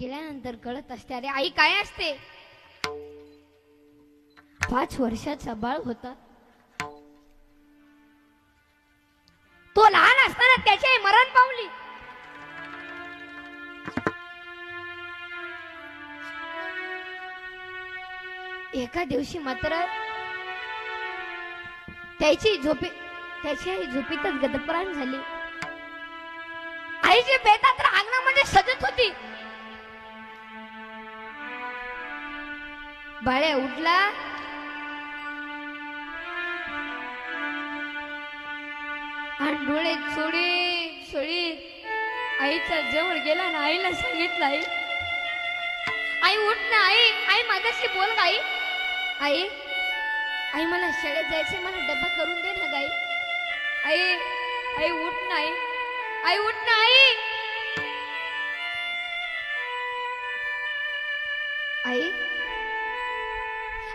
गेल्यानंतर कळत असते अरे आई काय असते? पाच वर्षाचा बाळ होता. तो लहान असताना त्याची आई मरण पावली. एका दिवशी मात्र त्याची झोपी त्याची आई झोपीतच गदप्राण झाली. आईचे जे बेतात बाळ्या उठला. आणि डोळे सोडी सोडी आईचा जवळ गेला ना आईला सांगितलं आई. आई उठ ना आई. आई माझ्याशी बोल गाई आई. आई मला शाळेत जायचे मला डब्बा करून दे ना गाई. आई आई उठ ना आई. आई उठ ना आई. आई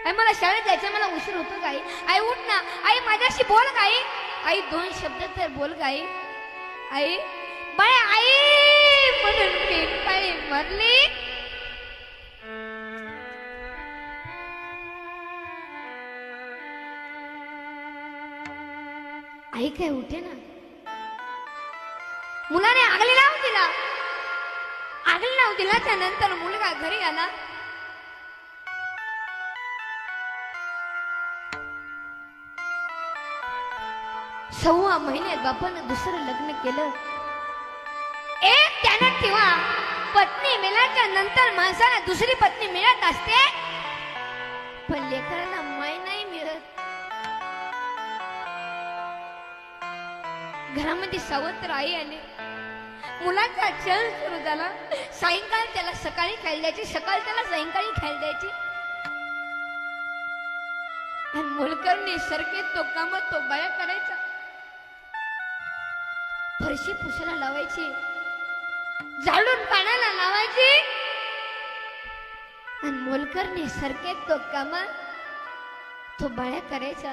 आई मला शाळेत जायचं मला उशीर होतो काही आई उठ ना. आई माझ्याशी बोल गाई. आई दोन शब्द तर बोल गाई. आई बाय आई म्हणून पाळी मरली. आई काय उठे ना? मुलाने आगली लावून दिला. आगली लावून दिला त्यानंतर मुलगा घरी आला. सव्वा महिन्यात बापानं दुसरं लग्न केलं. एक त्यानं ठेवा. पत्नी मिळाच्या नंतर माणसाला दुसरी पत्नी मिळत असते. पण लेकराला माय नाही मिळत. घरामध्ये सावत्र आई आले. मुलाचा चल सुरू झाला. सायंकाळ त्याला सकाळी खायला द्यायची सकाळ त्याला सायंकाळी खायला द्यायची. आणि सरकेत सरके तो काम तो बाया करायचा. फरशी पुसायला लावायची. झाडून पाण्याला लावायची. आणि मोलकरणी सरके तो काम तो बळ्या करायचा.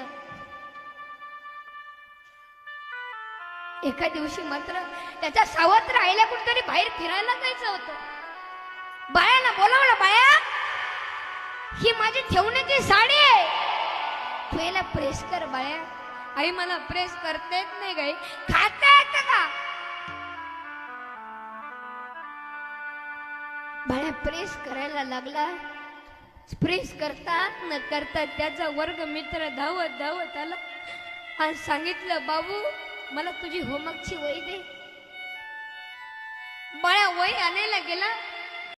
एका दिवशी मात्र त्याच्या सावत्र आईला कुठतरी बाहेर फिरायला जायचं होतं. बाळ्याला बोलावलं बाळ्या ही माझी ठेवण्याची साडी आहे. तू याला प्रेस कर बाळ्या. आई मला प्रेस करता येत नाही गाई खाता का बाळ्या प्रेस करायला लागला. प्रेस करतात न करता त्याचा वर्ग मित्र धावत धावत आला. आणि सांगितलं बाबू मला तुझी होमवर्कची वही दे. बाळ्या वही आणायला गेला.